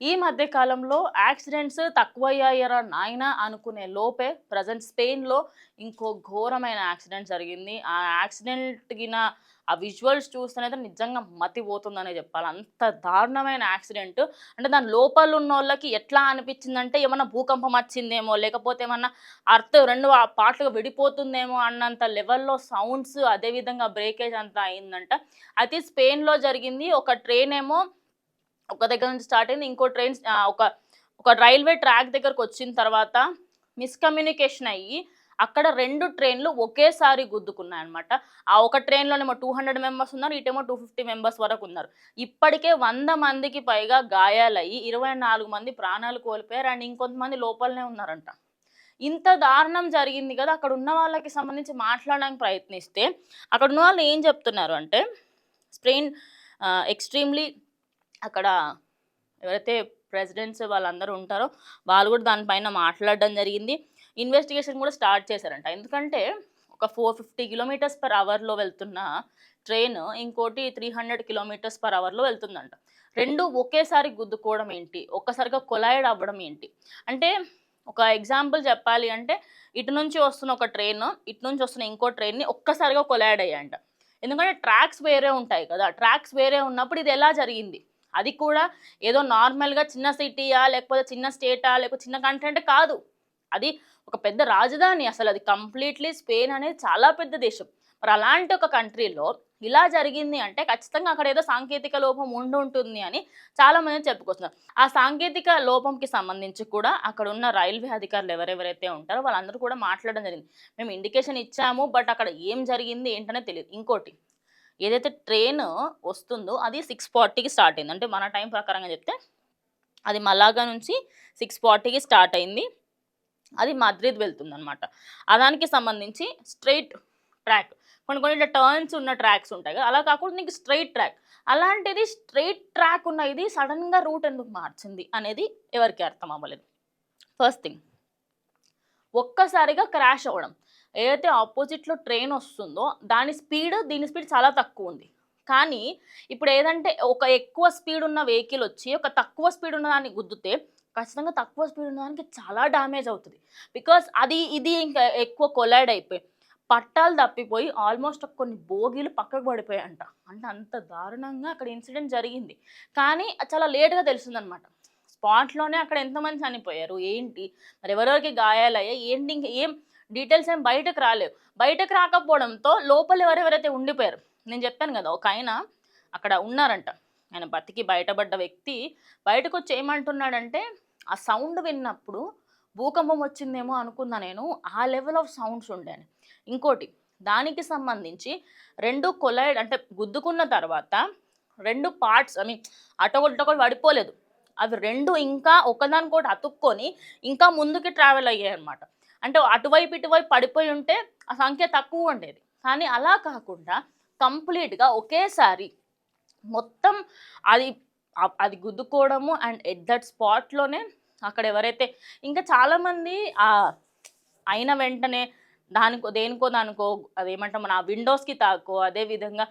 ఈ మధ్య కాలంలో యాక్సిడెంట్స్ తక్కువయ్యాయరా నాయన అనుకునే లోపే ప్రజెంట్ స్పెయిన్లో ఇంకో ఘోరమైన యాక్సిడెంట్ జరిగింది. ఆ యాక్సిడెంట్కిన ఆ విజువల్స్ చూస్తేనైతే నిజంగా మతిపోతుందనే చెప్పాలి. అంత దారుణమైన యాక్సిడెంట్. అంటే దాని లోపల ఉన్న వాళ్ళకి ఎట్లా అనిపించిందంటే ఏమన్నా భూకంపం వచ్చిందేమో లేకపోతే ఏమన్నా అర్థం రెండు పాటలు విడిపోతుందేమో అన్నంత లెవెల్లో సౌండ్స్ అదేవిధంగా బ్రేకేజ్ అంతా అయిందంట. అయితే స్పెయిన్లో జరిగింది. ఒక ట్రైన్ ఏమో ఒక దగ్గర నుంచి స్టార్ట్ అయింది. ఇంకో ట్రైన్ ఒక ఒక రైల్వే ట్రాక్ దగ్గరకు వచ్చిన తర్వాత మిస్కమ్యూనికేషన్ అయ్యి అక్కడ రెండు ట్రైన్లు ఒకేసారి గుద్దుకున్నాయి అనమాట ఆ ఒక ట్రైన్లోనేమో టూ హండ్రెడ్ మెంబర్స్ ఉన్నారు ఇటేమో టూ ఫిఫ్టీ మెంబర్స్ వరకు ఉన్నారు. ఇప్పటికే వంద మందికి పైగా గాయాలయ్యి ఇరవై నాలుగు మంది ప్రాణాలు కోల్పోయారు. అండ్ ఇంకొంతమంది లోపలనే ఉన్నారంట. ఇంత దారుణం జరిగింది కదా అక్కడ ఉన్న వాళ్ళకి సంబంధించి మాట్లాడడానికి ప్రయత్నిస్తే అక్కడ ఉన్న వాళ్ళు ఏం చెప్తున్నారు అంటే స్పెయిన్ ఎక్స్ట్రీమ్లీ అక్కడ ఎవరైతే ప్రెసిడెంట్స్ వాళ్ళందరూ ఉంటారో వాళ్ళు కూడా దానిపైన మాట్లాడడం జరిగింది. ఇన్వెస్టిగేషన్ కూడా స్టార్ట్ చేశారంట. ఎందుకంటే ఒక ఫోర్ ఫిఫ్టీ కిలోమీటర్స్ పర్ అవర్లో వెళ్తున్న ట్రైన్ ఇంకోటి త్రీ హండ్రెడ్ కిలోమీటర్స్ పర్ అవర్లో వెళ్తుందంట. రెండు ఒకేసారి గుద్దుకోవడం ఏంటి? ఒక్కసారిగా కొలాయిడ్ అవ్వడం ఏంటి? అంటే ఒక ఎగ్జాంపుల్ చెప్పాలి అంటే ఇటు నుంచి వస్తున్న ఒక ట్రైన్ ఇటు నుంచి వస్తున్న ఇంకో ట్రైన్ని ఒక్కసారిగా కొలాయిడ్ అయ్యాయంట. ఎందుకంటే ట్రాక్స్ వేరే ఉంటాయి కదా. ట్రాక్స్ వేరే ఉన్నప్పుడు ఇది ఎలా జరిగింది? అది కూడా ఏదో నార్మల్గా చిన్న సిటీయా లేకపోతే చిన్న స్టేటా లేకపోతే చిన్న కంటెంట్ కాదు. అది ఒక పెద్ద రాజధాని అసలు. అది కంప్లీట్లీ స్పెయిన్ అనేది చాలా పెద్ద దేశం. మరి అలాంటి ఒక కంట్రీలో ఇలా జరిగింది అంటే ఖచ్చితంగా అక్కడ ఏదో సాంకేతిక లోపం ఉండి ఉంటుంది అని చాలామంది చెప్పుకొస్తున్నారు. ఆ సాంకేతిక లోపంకి సంబంధించి కూడా అక్కడ ఉన్న రైల్వే అధికారులు ఎవరెవరైతే ఉంటారో వాళ్ళందరూ కూడా మాట్లాడడం జరిగింది. మేము ఇండికేషన్ ఇచ్చాము బట్ అక్కడ ఏం జరిగింది ఏంటనే తెలియదు. ఇంకోటి ఏదైతే ట్రైన్ వస్తుందో అది సిక్స్ ఫార్టీకి స్టార్ట్ అయింది. అంటే మన టైం ప్రకారంగా చెప్తే అది మలాగా నుంచి సిక్స్ ఫార్టీకి స్టార్ట్ అయింది. అది మద్రిద్ వెళ్తుంది అనమాట దానికి సంబంధించి స్ట్రైట్ ట్రాక్ కొన్ని కొన్ని ఇట్లా టర్న్స్ ఉన్న ట్రాక్స్ ఉంటాయి కదా అలా కాకుండా నీకు స్ట్రైట్ ట్రాక్ అలాంటిది స్ట్రైట్ ట్రాక్ ఉన్న ఇది సడన్గా రూట్ ఎందుకు మార్చింది అనేది ఎవరికి అర్థం అవ్వలేదు. ఫస్ట్ థింగ్ ఒక్కసారిగా క్రాష్ అవ్వడం. ఏదైతే ఆపోజిట్లో ట్రైన్ వస్తుందో దాని స్పీడ్ దీని స్పీడ్ చాలా తక్కువ ఉంది కానీ ఇప్పుడు ఏదంటే ఒక ఎక్కువ స్పీడ్ ఉన్న వెహికల్ వచ్చి ఒక తక్కువ స్పీడ్ ఉన్న దాన్ని గుద్దితే ఖచ్చితంగా తక్కువ స్పీడ్ ఉన్న దానికి చాలా డ్యామేజ్ అవుతుంది. బికాస్ అది ఇది ఇంకా ఎక్కువ కొలైడ్ అయిపోయి పట్టాలు తప్పిపోయి ఆల్మోస్ట్ కొన్ని బోగీలు పక్కకు పడిపోయాయంట. అంటే అంత దారుణంగా అక్కడ ఇన్సిడెంట్ జరిగింది. కానీ చాలా లేట్గా తెలిసిందనమాట. స్పాట్లోనే అక్కడ ఎంతమంది చనిపోయారు? ఏంటి? మరి ఎవరెవరికి గాయాలయ్యాయి? ఏంటి ఇంకా ఏం డీటెయిల్స్ ఏం బయటకు రాలేవు. బయటకు రాకపోవడంతో లోపల ఎవరెవరైతే ఉండిపోయారు నేను చెప్పాను కదా ఒక ఆయన అక్కడ ఉన్నారంట. ఆయన బతికి బయటపడ్డ వ్యక్తి బయటకు వచ్చి ఏమంటున్నాడంటే ఆ సౌండ్ విన్నప్పుడు భూకంపం వచ్చిందేమో అనుకున్నా నేను ఆ లెవెల్ ఆఫ్ సౌండ్స్ ఉండేని ఇంకోటి దానికి సంబంధించి రెండు కొలైడ్ అంటే గుద్దుకున్న తర్వాత రెండు పార్ట్స్ ఐ మీన్ అటొకటి పడిపోలేదు. అవి రెండు ఇంకా ఒకదానికోటి అతుక్కొని ఇంకా ముందుకి ట్రావెల్ అయ్యాయి అనమాట అంటే అటువైపు ఇటువైపు పడిపోయి ఉంటే ఆ సంఖ్య తక్కువ ఉండేది. కానీ అలా కాకుండా కంప్లీట్గా ఒకేసారి మొత్తం అది అది గుద్దుకోవడము అండ్ ఎట్ దట్ స్పాట్లోనే అక్కడ ఎవరైతే ఇంకా చాలామంది అయిన వెంటనే దానికో దేనికో దానికో అదేమంటాం మన ఆ విండోస్కి తాకో అదే విధంగా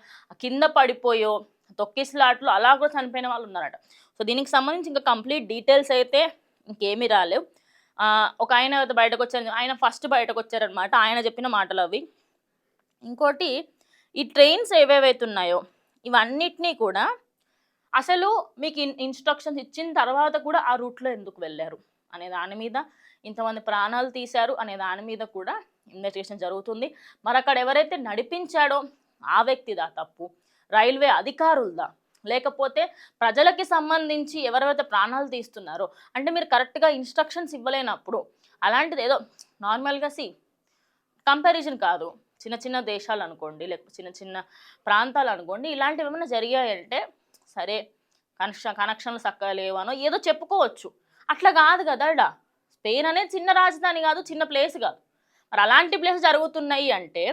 కింద పడిపోయో తొక్కిసలాట్లు అలా కూడా చనిపోయిన వాళ్ళు ఉన్నారట. సో దీనికి సంబంధించి ఇంకా కంప్లీట్ డీటెయిల్స్ అయితే ఇంకేమీ రాలేవు. ఒక ఆయన బయటకు వచ్చారు ఆయన ఫస్ట్ బయటకు వచ్చారనమాట ఆయన చెప్పిన మాటలు అవి. ఇంకోటి ఈ ట్రైన్స్ ఏవేవైతే ఉన్నాయో ఇవన్నిటినీ కూడా అసలు మీకు ఇన్ ఇన్స్ట్రక్షన్స్ ఇచ్చిన తర్వాత కూడా ఆ రూట్లో ఎందుకు వెళ్ళారు అనే దాని మీద ఇంతమంది ప్రాణాలు తీశారు అనే దాని మీద కూడా ఇన్వెస్టిగేషన్ జరుగుతుంది. మరి అక్కడ ఎవరైతే నడిపించాడో ఆ వ్యక్తిదా తప్పు. రైల్వే అధికారులదా? లేకపోతే ప్రజలకి సంబంధించి ఎవరెవరైతే ప్రాణాలు తీస్తున్నారో అంటే మీరు కరెక్ట్గా ఇన్స్ట్రక్షన్స్ ఇవ్వలేనప్పుడు అలాంటిది ఏదో నార్మల్గా సి కంపారిజన్ కాదు. చిన్న చిన్న దేశాలు అనుకోండి లేకపోతే చిన్న చిన్న ప్రాంతాలు అనుకోండి ఇలాంటివి ఏమైనా జరిగాయంటే సరే కనెక్షన్ కనెక్షన్లు చక్కగా లేవనో ఏదో చెప్పుకోవచ్చు. అట్లా కాదు కదా స్పెయిన్ అనేది చిన్న రాజధాని కాదు చిన్న ప్లేస్ కాదు. మరి అలాంటి ప్లేస్ జరుగుతున్నాయి అంటే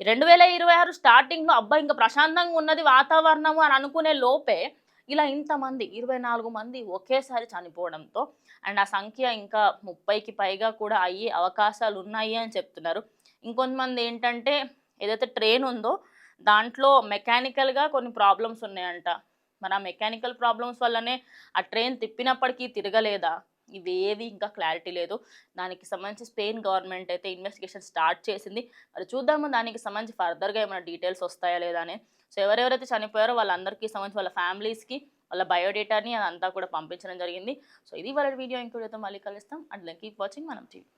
రెండు వేల ఇరవై ఆరు స్టార్టింగ్లో అబ్బా ఇంకా ప్రశాంతంగా ఉన్నది వాతావరణము అని అనుకునే లోపే ఇలా ఇంతమంది ఇరవై నాలుగు మంది ఒకేసారి చనిపోవడంతో అండ్ ఆ సంఖ్య ఇంకా ముప్పైకి పైగా కూడా అయ్యే అవకాశాలు ఉన్నాయి అని చెప్తున్నారు. ఇంకొంతమంది ఏంటంటే ఏదైతే ట్రైన్ ఉందో దాంట్లో మెకానికల్గా కొన్ని ప్రాబ్లమ్స్ ఉన్నాయంట. మరి ఆ మెకానికల్ ప్రాబ్లమ్స్ వల్లనే ఆ ట్రైన్ తిప్పినప్పటికీ తిరగలేదా? ఇవేవి ఇంకా క్లారిటీ లేదు. దానికి సంబంధించి స్పెయిన్ గవర్నమెంట్ అయితే ఇన్వెస్టిగేషన్ స్టార్ట్ చేసింది. మరి చూద్దాము దానికి సంబంధించి ఫర్దర్గా ఏమైనా డీటెయిల్స్ వస్తాయా లేదా అని. సో ఎవరెవరైతే చనిపోయారో వాళ్ళందరికీ సంబంధించి వాళ్ళ ఫ్యామిలీస్కి వాళ్ళ బయోడేటాని అదంతా కూడా పంపించడం జరిగింది. సో ఇది వాళ్ళ వీడియో ఇంకోటితో మళ్ళీ కలుస్తాం. And keep watching. Manam TV